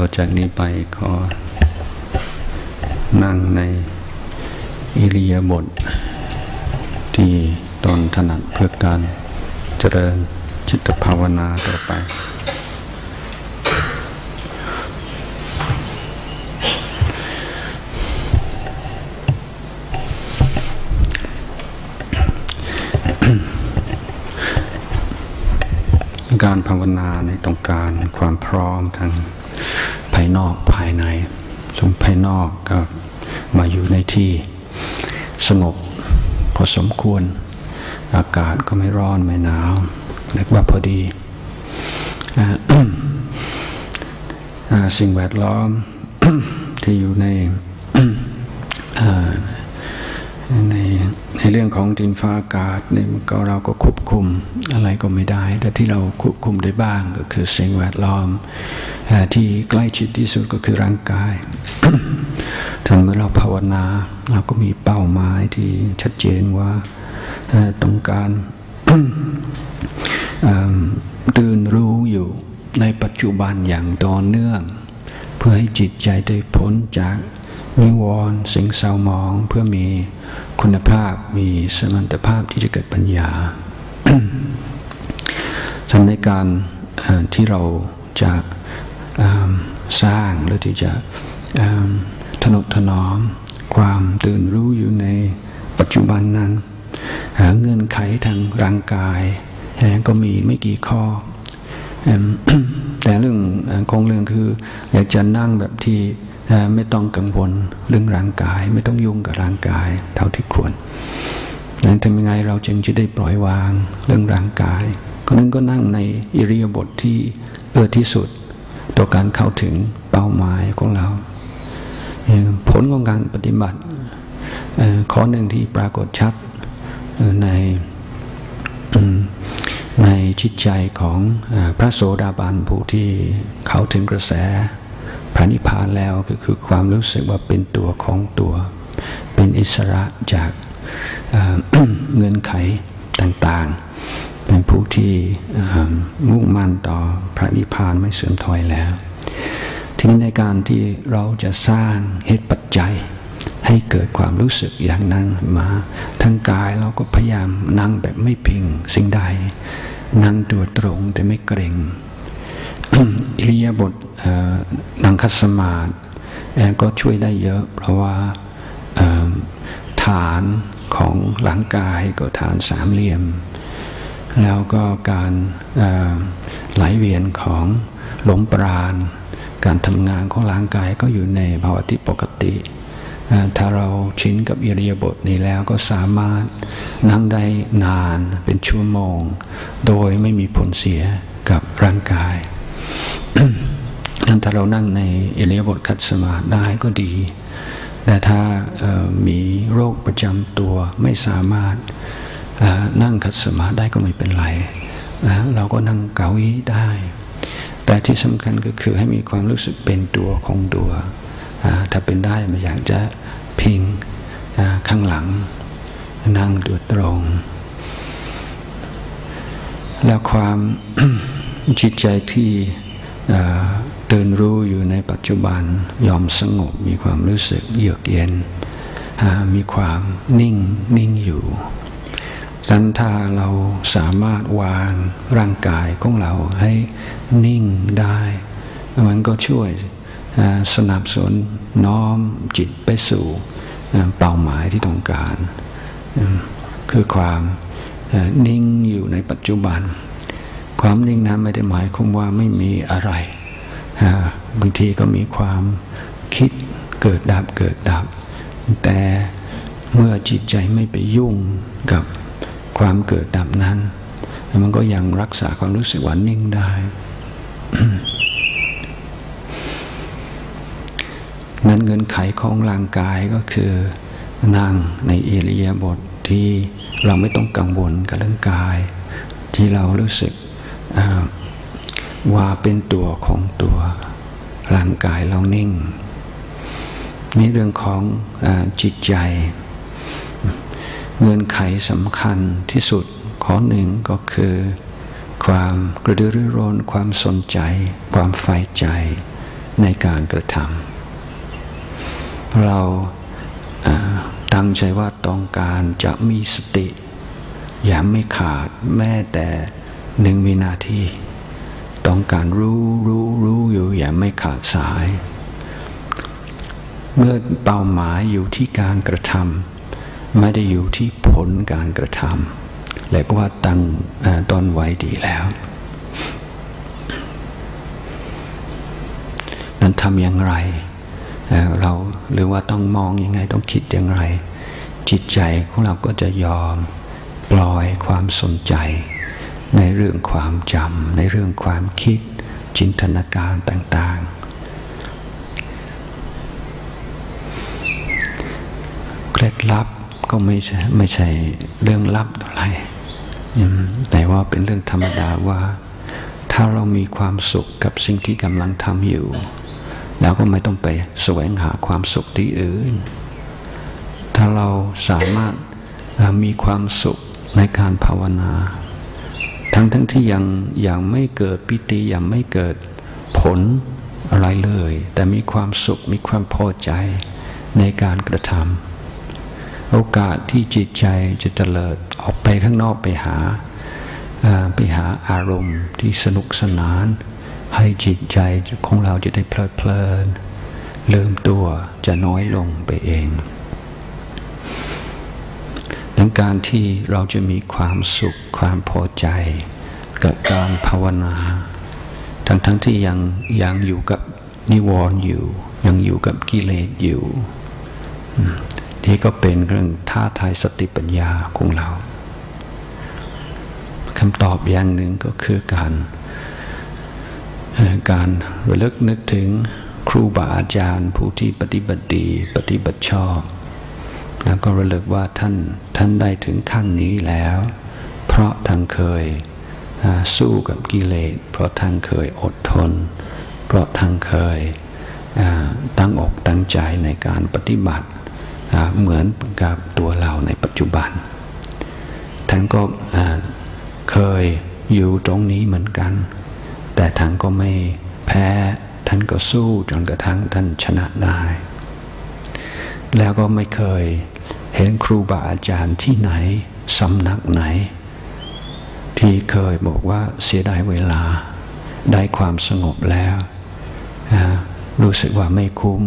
ต่อจากนี้ไปขอ นั่งในอิริยาบถที่ตนถนัดเพื่อการเจริญจิตภาวนาต่อไปการภาวนาในต้องการความพร้อมทาง ภายนอกภายในตรงภายนอกก็มาอยู่ในที่สงบพอสมควร อากาศก็ไม่ร้อนไม่หนาวเรียกว่าพอดีออสิ่งแวดล้อมที่อยู่ในในในเรื่องของดินฟ้าอากาศเนี่ยก็เราก็ควบคุมอะไรก็ไม่ได้ แต่ที่เราควบคุมได้บ้างก็คือสิ่งแวดล้อม ที่ใกล้ชิดที่สุดก็คือร่างกายถึงเมื่อเราภาวนาเราก็มีเป้าหมายที่ชัดเจนว่าต้องการตื่นรู้อยู่ในปัจจุบันอย่างต่อเนื่อง เพื่อให้จิตใจได้พ้นจากนิวรณ์สิ่งเศร้ามองเพื่อมีคุณภาพมีสมรรถภาพที่จะเกิดปัญญาทำในการที่เรา สร้างหรือที่จะเอิ่มทนุถนอม ความตื่นรู้อยู่ในปัจจุบันนั้นหาเงื่อนไขทางร่างกายเอ่อก็มีไม่กี่ข้ออแต่เรื่องของเรื่องคือ อยากจะนั่งแบบที่ไม่ต้องกังวลเรื่องร่างกาย ไม่ต้องยุ่งกับร่างกายเท่าที่ควรนั้นทำยังไงเราจึงจะได้ปล่อยวางเรื่องร่างกายก็นั้นก็นั่งในอิริยาบถทที่เอื้อที่สุด ต่อการเข้าถึงเป้าหมายของเรา ผลของการปฏิบัติข้อหนึ่งที่ปรากฏชัดในในจิตใจของพระโสดาบันผู้ที่เข้าถึงกระแสพระนิพพานแล้วก็คือความรู้สึกว่าเป็นตัวของตัว เป็นอิสระจากเเงื่อนไขต่างๆ เป็นผู้ที่มุ่งมั่นต่อพระนิพพานไม่เสื่อมถอยแล้ว ทีนี้ในการที่เราจะสร้างเหตุปัจจัยให้เกิดความรู้สึกอย่างนั้นมาทางกายเราก็พยายามนั่งแบบไม่พิงสิ่งใด นั่งตัวตรงแต่ไม่เกรงอิริยาบถนั่งคัสมาธิก็ช่วยได้เยอะเพราะว่าฐานของหลังกายก็ฐานสามเหลี่ยม แล้วก็การไหลเวียนของลมปราณ การทำงานของร่างกายก็อยู่ในภาวะที่ปกติ ถ้าเราชินกับอิริยาบถนี้แล้วก็สามารถนั่งได้นานเป็นชั่วโมง โดยไม่มีผลเสียกับร่างกายนั้นถ้าเรานั่งในอิริยาบถคัดสมาธิได้ก็ดี แต่ถ้ามีโรคประจำตัวไม่สามารถ นั่งคัดสมาธิได้ก็ไม่เป็นไรนะเราก็นั่งเกาอี้ได้ แต่ที่สำคัญก็คือให้มีความรู้สึกเป็นตัวของตัวถ้าเป็นได้ไม่อยากจะพิงข้างหลัง นั่งตัวตรง แล้วความจิตใจที่ตื่นรู้อยู่ในปัจจุบันยอมสงบมีความรู้สึกเยือกเย็นมีความนิ่งนิ่งอยู่ นั้นถ้าเราสามารถวางร่างกายของเราให้นิ่งได้ มันก็ช่วยสนับสนุนน้อมจิตไปสู่เป้าหมายที่ต้องการ คือความนิ่งอยู่ในปัจจุบัน ความนิ่งนั้นไม่ได้หมายความว่าไม่มีอะไรบางทีก็มีความคิดเกิดดับเกิดดับ แต่เมื่อจิตใจไม่ไปยุ่งกับ ความเกิดดับนั้นมันก็ยังรักษาความรู้สึกว่านิ่งได้ นั้นเงินไขของร่างกายก็คือ นั่งในเอริยาบทที่เราไม่ต้องกังวลกับเรื่องกาย ที่เรารู้สึกว่าเป็นตัวของตัว ร่างกายเรานิ่งนี่เรื่องของอจิตใจ เงื่อนไขสำคัญที่สุดข้อหนึ่งก็คือ ความกระดือรือร้นความสนใจ ความใฝ่ใจในการกระทำเราตั้งใจว่าต้องการจะมีสติ อย่าไม่ขาดแม้แต่หนึ่งวินาทีต้องการรู้รู้รู้อยู่อย่าไม่ขาดสาย เมื่อเป้าหมายอยู่ที่การกระทำ ไม่ได้อยู่ที่ผลการกระทำและก็ว่าตั้งต้นไว้ดีแล้วนั้นทำอย่างไร เราหรือว่าต้องมองยังไงต้องคิดอย่างไร จิตใจของเราก็จะยอมปล่อยความสนใจ ในเรื่องความจำในเรื่องความคิด จินตนาการต่าง ๆ เคล็ดลับ ก็ไม่ใช่ไม่ใช่เรื่องลับอะไรแต่ว่าเป็นเรื่องธรรมดาว่า ถ้าเรามีความสุขกับสิ่งที่กำลังทำอยู่แล้วก็ไม่ต้องไปแสวงหาความสุขที่อื่น ถ้าเราสามารถมีความสุขในการภาวนา ทั้งทั้งที่ยังยังไม่เกิดปิติยังไม่เกิดผลอะไรเลย แต่มีความสุขมีความพอใจในการกระทำ โอกาสที่จิตใจจะเตลิดออกไปข้างนอกไปหาไปหาอารมณ์ที่สนุกสนาน ให้จิตใจของเราจะได้เพลิดเพลินลืมตัวจะน้อยลงไปเองดังการที่เราจะมีความสุขความพอใจ กับการภาวนา ทั้งทั้งที่ยังยังอยู่กับนิวรณ์อยู่ ยังอยู่กับกิเลสอยู่ นี่ก็เป็นเรื่องท้าทายสติปัญญาของเราคำตอบอย่างหนึ่งก็คือการการระลึกนึกถึงครูบาอาจารย์ผู้ที่ปฏิบัติดีปฏิบัติชอบ แล้วก็ระลึกว่าท่านท่านได้ถึงขั้นนี้แล้ว เพราะท่านเคยสู้กับกิเลส เพราะท่านเคยอดทน เพราะท่านเคยตั้งอกตั้งใจในการปฏิบัติ เหมือนกับตัวเราในปัจจุบัน ท่านก็เคยอยู่ตรงนี้เหมือนกัน แต่ท่านก็ไม่แพ้ ท่านก็สู้จนกระทั่งท่านชนะได้ แล้วก็ไม่เคยเห็นครูบาอาจารย์ที่ไหนสำนักไหน ที่เคยบอกว่าเสียดายเวลา ได้ความสงบแล้ว รู้สึกว่าไม่คุ้ม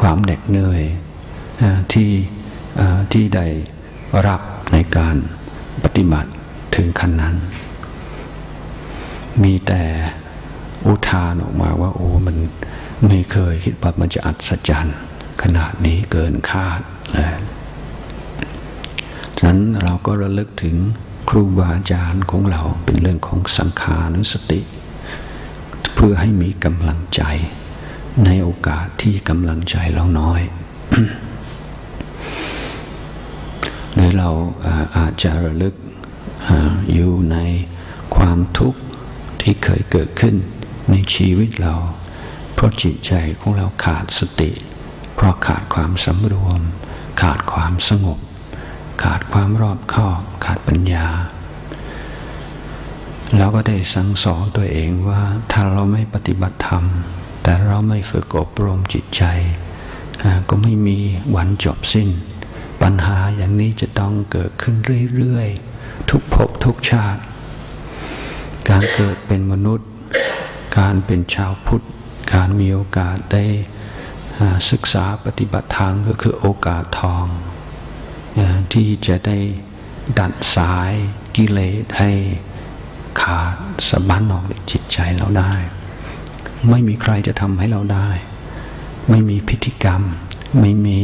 ความเหน็ดเหนื่อย ที่ที่ได้รับในการปฏิบัติถึงขั้นนั้น มีแต่อุทานออกมาว่า โอ้มันไม่เคยคิดว่ามันจะอัศจรรย์ขนาดนี้เกินคาดเลยฉะนั้นเราก็ระลึกถึงครูบาอาจารย์ของเราเป็นเรื่องของสังขานุสติ เพื่อให้มีกำลังใจในโอกาสที่กำลังใจเราน้อย เราอาจจะระลึกอยู่ในความทุกข์ที่เคยเกิดขึ้นในชีวิตเรา เพราะจิตใจของเราขาดสติ เพราะขาดความสำรวม ขาดความสงบ ขาดความรอบคอบ ขาดปัญญาเราก็ได้สั่งสอนตัวเองว่าถ้าเราไม่ปฏิบัติธรรม แต่เราไม่ฝึกอบรมจิตใจ ก็ไม่มีวันจบสิ้น ปัญหาอย่างนี้จะต้องเกิดขึ้นเรื่อยๆ ทุกภพทุกชาติ การเกิดเป็นมนุษย์ การเป็นชาวพุทธ การมีโอกาสได้ศึกษาปฏิบัติทางก็คือโอกาสทอง ที่จะได้ดัดสายกิเลสให้ขาดสะบั้นออกจากจิตใจเราได้ ไม่มีใครจะทำให้เราได้ ไม่มีพิธีกรรม ไม่มี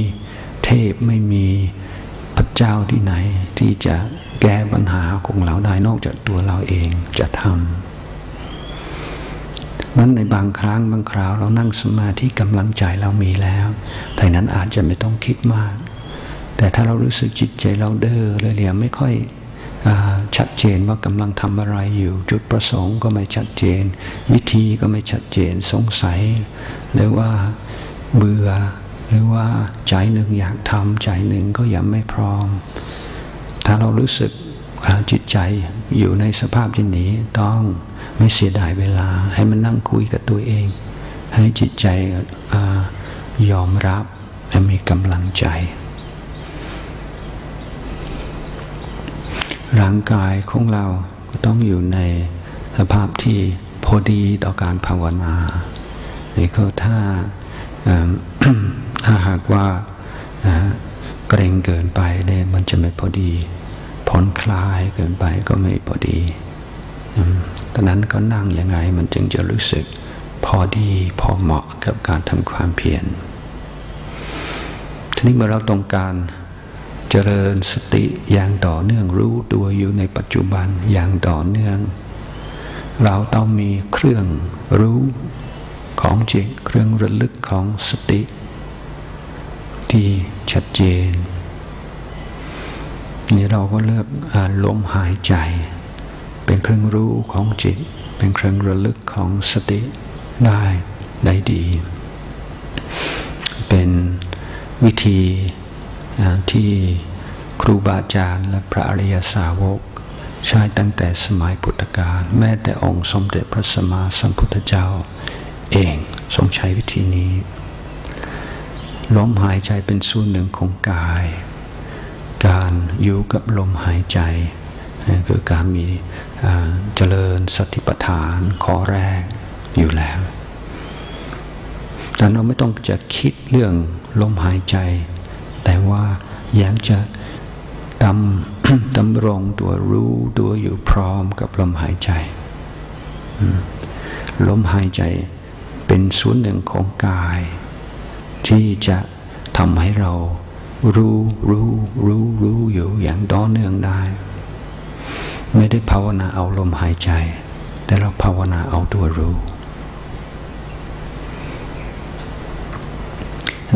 ทพไม่มีพระเจ้าที่ไหน ที่จะแก้ปัญหาของเราได้นอกจากตัวเราเองจะทำนั้นในบางครั้งบางคราวเรานั่งสมาธิกำลังใจเรามีแล้วแต่นั้นอาจจะไม่ต้องคิดมาก แต่ถ้าเรารู้สึกจิตใจเราเด้อเลยเรียไม่ค่อยอชัดเจนว่ากำลังทำอะไรอยู่ จุดประสงค์ก็ไม่ชัดเจน วิธีก็ไม่ชัดเจนสงสัยหรือว่าเบื่อ หรือว่าใจหนึ่งอยากทำใจหนึ่งก็ยังไม่พร้อม ถ้าเรารู้สึกจิตใจอยู่ในสภาพเช่นนี้ต้องไม่เสียดายเวลา ให้มันนั่งคุยกับตัวเอง ให้จิตใจยอมรับและมีกำลังใจ ร่างกายของเราก็ต้องอยู่ในสภาพที่พอดีต่อการภาวนานี่ก็ถ้า ถ้าหากว่าเกรงเกินไปเนี่ยมันจะไม่พอดีผ่อนคลายเกินไปก็ไม่พอดีตอนนั้นก็นั่งยังไงมันจึงจะรู้สึกพอดีพอเหมาะกับการทำความเพียรทีนี้เมื่อเราต้องการเจริญสติอย่างต่อเนื่องรู้ตัวอยู่ในปัจจุบันอย่างต่อเนื่อง เราต้องมีเครื่องรู้ของจิตเครื่องระลึกของสติ ที่ชัดเจน นี่เราก็เลือกอลมหายใจ เป็นเครื่องรู้ของจิต เป็นเครื่องระลึกของสติได้ได้ดี เป็นวิธีที่ครูบาอาจารย์และพระอริยสาวก ใช้ตั้งแต่สมัยพุทธกาลแม้แต่องค์สมเด็จพระสัมมาสัมพุทธเจ้า เองทรงใช้วิธีนี้ ลมหายใจเป็นส่วนหนึ่งของกาย การอยู่กับลมหายใจคือการมีเจริญสติปัฏฐานข้อแรกอยู่แล้ว แต่เราไม่ต้องจะคิดเรื่องลมหายใจ แต่ว่าอยังจะดำดำรงตัวรู้ตัวอยู่พร้อมกับลมหายใจ ลมหายใจเป็นส่วนหนึ่งของกาย ที่จะทำให้เรารู้รู้รู้รู้อยู่อย่างต่อเนื่องได้ ไม่ได้ภาวนาเอาลมหายใจ แต่เราภาวนาเอาตัวรู้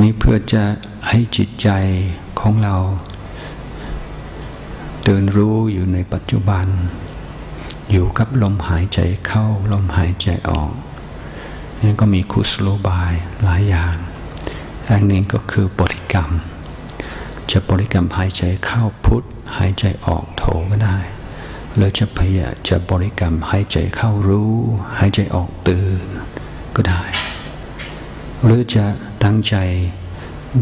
นี้เพื่อจะให้จิตใจของเราเตือนรู้อยู่ในปัจจุบัน อยู่กับลมหายใจเข้าลมหายใจออกนี่ก็มีคุสโลบายหลายอย่าง อันนี้ก็คือบริกรรม จะบริกรรมหายใจเข้าพุทหายใจออกโถก็ได้หรือจะพยายจะบริกรรมหายใจเข้ารู้ หายใจออกตื่นก็ได้ หรือจะตั้งใจ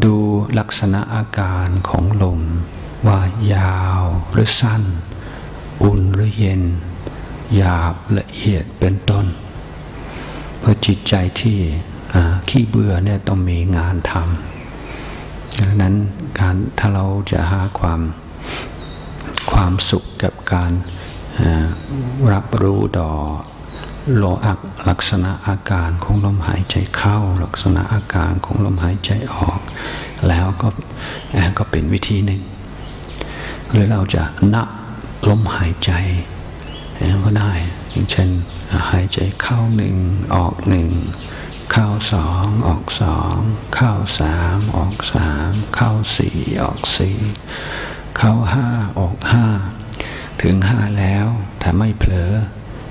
ดูลักษณะอาการของลม ว่ายาวหรือสั้น อุ่นหรือเย็น หยาบละเอียดเป็นต้น เพราะจิตใจที่ ขี้เบื่อเนี่ยต้องมีงานทำดังนั้นการถ้าเราจะหาความความสุขกับการรับรู้ดอโลอักลักษณะอาการของลมหายใจเข้า ลักษณะอาการของลมหายใจออก แล้วก็ก็เป็นวิธีหนึ่ง หรือเราจะนับลมหายใจก็ได้อย่างเช่นหายใจเข้าหนึ่งออกหนึ่ง เข้าสองออกสองเข้าสามออกสามเข้าสี่ออกสี่เข้าห้าออกห้าถึงห้าแล้วถ้าไม่เผลอ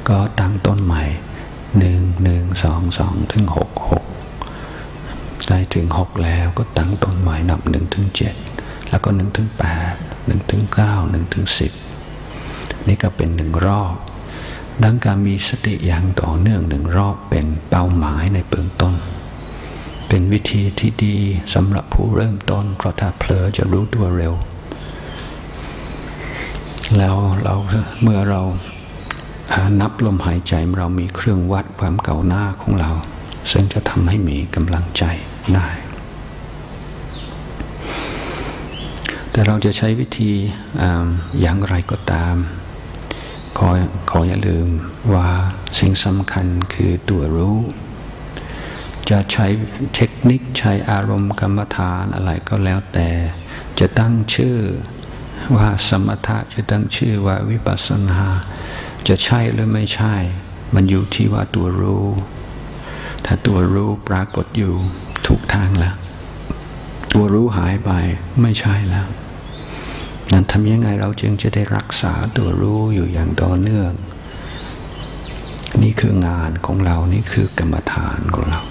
ก็ตั้งต้นใหม่หนึ่งหนึ่งสองสองถึงหกหกได้ถึงหกแล้วก็ตั้งต้นใหม่นับหนึ่งถึงเจ็ดแล้วก็หนึ่งถึงแปดหนึ่งถึงเก้าหนึ่งถึงสิบนี่ก็เป็นหนึ่งรอบ ดังการมีสติอย่างต่อเนื่องหนึ่งรอบเป็นเป้าหมายในเบื้องต้น เป็นวิธีที่ดีสำหรับผู้เริ่มต้น เพราะถ้าเผลอจะรู้ตัวเร็ว แล้วเราเมื่อเรานับลมหายใจเรามีเครื่องวัดความเก่าหน้าของเรา ซึ่งจะทำให้มีกำลังใจได้ แต่เราจะใช้วิธีออย่างไรก็ตาม ขอขออย่าลืมว่าสิ่งสำคัญคือตัวรู้ จะใช้เทคนิคใช้อารมณ์กรรมฐานอะไรก็แล้วแต่ จะตั้งชื่อว่าสมถะจะตั้งชื่อว่าวิปัสสนา จะใช่หรือไม่ใช่ มันอยู่ที่ว่าตัวรู้ ถ้าตัวรู้ปรากฏอยู่ถูกทางแล้ว ตัวรู้หายไปไม่ใช่แล้ว นั้นทำยังไงเราจึงจะได้รักษาตัวรู้อยู่อย่างต่อเนื่อง นี่คืองานของเรา นี่คือกรรมฐานของเรา